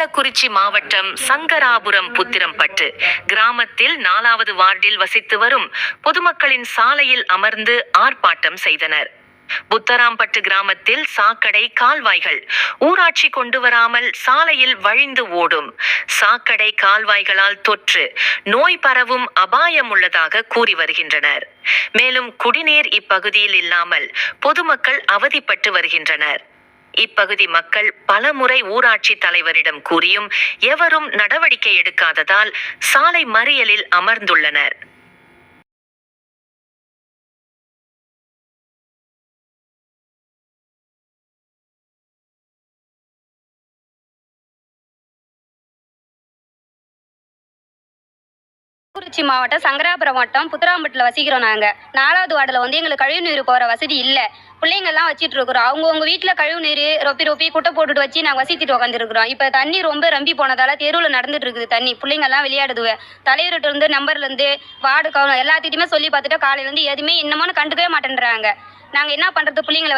கள்ளக்குறிச்சி மாவட்டம் சங்கராபுரம் புத்திரம்பட்டு கிராமத்தில் நாலாவது வார்டில் வசித்து வரும் பொதுமக்களின் சாலையில் அமர்ந்து ஆர்ப்பாட்டம் செய்தனர். புத்தராம்பட்டு கிராமத்தில் சாக்கடை கால்வாய்கள் ஊராட்சி கொண்டு வராமல் சாலையில் வழிந்து ஓடும். சாக்கடை கால்வாய்களால் தொற்று நோய் பரவும் அபாயம் உள்ளதாக கூறி வருகின்றனர். மேலும் குடிநீர் இப்பகுதியில் இல்லாமல் பொதுமக்கள் அவதிப்பட்டு வருகின்றனர். இப்பகுதி மக்கள் பலமுறை ஊராட்சி தலைவரிடம் கூறியும் எவரும் நடவடிக்கை எடுக்காததால் சாலை மறியலில் அமர்ந்துள்ளனர். கள்ளக்குறிச்சி மாவட்டம் சங்கராபுரம் வட்டம் புத்தராம்பட்டில் வசிக்கிறோம் நாங்கள் நாலாவது வார்டில் வந்து எங்களுக்கு கழிவு நீர் போகிற வசதி இல்லை. பிள்ளைங்கள்லாம் வச்சுட்டு இருக்கிறோம். அவங்கவுங்க வீட்டில் கழிவு நீர் ரொப்பி ரொப்பி குட்டை போட்டுட்டு வச்சு நாங்கள் வசித்துட்டு உட்காந்துருக்குறோம் இப்போ தண்ணி ரொம்ப ரம்பி போனதால தெருவில் நடந்துட்டு இருக்குது தண்ணி. பிள்ளைங்கள்லாம் விளையாடுதுவே தலைவர்கிட்ட இருந்து நம்பர்லேருந்து வார்டு கவுன் எல்லாத்திட்டையுமே சொல்லி பார்த்துட்டு காலையிலேருந்து எதுவுமே இன்னமும் கண்டுக்கவே மாட்டேன்றாங்க. நாங்கள் என்ன பண்ணுறது பிள்ளைங்களை